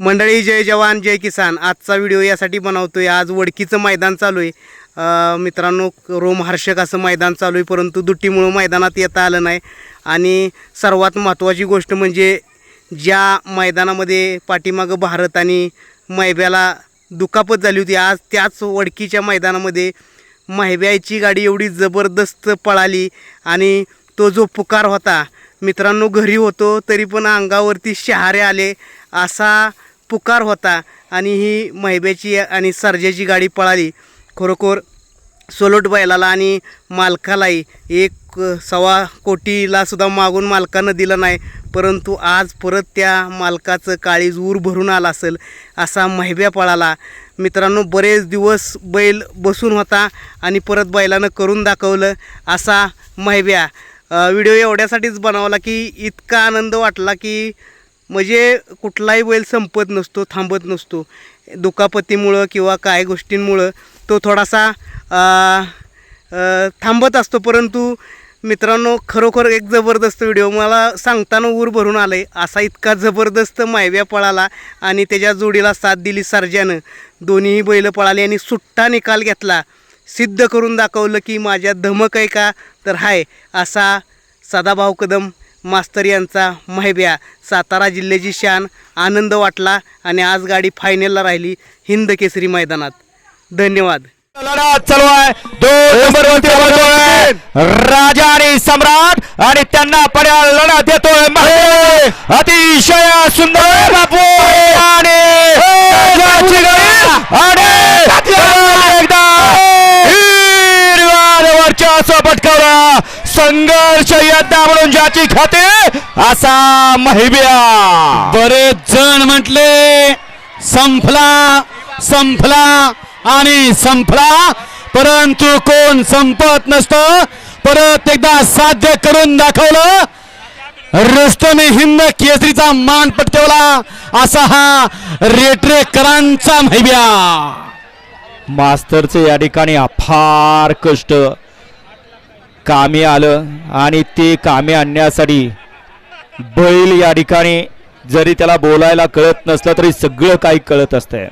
मंडळी जय जवान जय किसान. आजचा व्हिडिओ यासाठी बनवतो आहे आज वडकीचं मैदान चालू आहे. मित्रांनो रोमहर्षक असं मैदान चालू आहे परंतु दुट्टीमुळं मैदानात येता आलं नाही. आणि सर्वात महत्त्वाची गोष्ट म्हणजे ज्या मैदानामध्ये पाठीमागं भारत आणि मैब्याला दुखापत झाली होती आज त्याच वडकीच्या मैदानामध्ये महिब्याची गाडी एवढी जबरदस्त पळाली आणि तो जो पुकार होता मित्रांनो घरी होतो तरी पण अंगावरती शहारे आले. असा पुकार होता आणि ही महिब्याची आणि सर्जाची गाडी पळाली. खरोखर सोलोट बैलाला आणि मालकालाही एक सव्वा कोटीला सुद्धा मागून मालकानं दिलं नाही. परंतु आज परत त्या मालकाचं काळीज ऊर भरून आला असेल असा महिब्या पळाला. मित्रांनो बरेच दिवस बैल बसून होता आणि परत बैलानं करून दाखवलं असा महिब्या. व्हिडिओ एवढ्यासाठीच बनवला की इतका आनंद वाटला की म्हणजे कुठलाही बैल संपत नसतो थांबत नसतो. दुखापतीमुळं किंवा काय गोष्टींमुळं तो थोडासा थांबत असतो. परंतु मित्रांनो खरोखर एक जबरदस्त व्हिडिओ मला सांगताना ऊर भरून आलं आहे असा इतका जबरदस्त मायव्या पळाला आणि त्याच्या जोडीला साथ दिली सर्जानं. दोन्हीही बैलं पळाली आणि सुट्टा निकाल घेतला. सिद्ध करून दाखवलं की माझ्या धमक आहे का? तर हाय असा सदाभाऊ कदम मास्तर यांचा महिब्या सातारा जिल्ह्याची शान आनंद वाटला आणि आज गाडी फायनलला राहिली हिंद केसरी मैदानात. धन्यवाद. लढा चालू आहे. राजा आणि सम्राट आणि त्यांना पड्या लढा देतोय. अतिशय सुंदर बापू आणि राजाची गाडी. आणि एकदा हिरव्या वर्चस्व पटकावला संघर्ष यद्दा म्हणून ज्याची खाते असा महिब्या. बरेच जण म्हटले संपला संपला आणि संपला. परंतु कोण संपत नसतं परत एकदा साध्य करून दाखवलं. रुस्तमे हिंद केसरीचा मान पटकवला. असा हा रेटरेकरांचा महिब्या. मास्तरचं या ठिकाणी अफार कष्ट. कामी आलं आणि ते कामे आणण्यासाठी बैल या ठिकाणी जरी त्याला बोलायला कळत नसलं तरी सगळं काही कळत असतंय.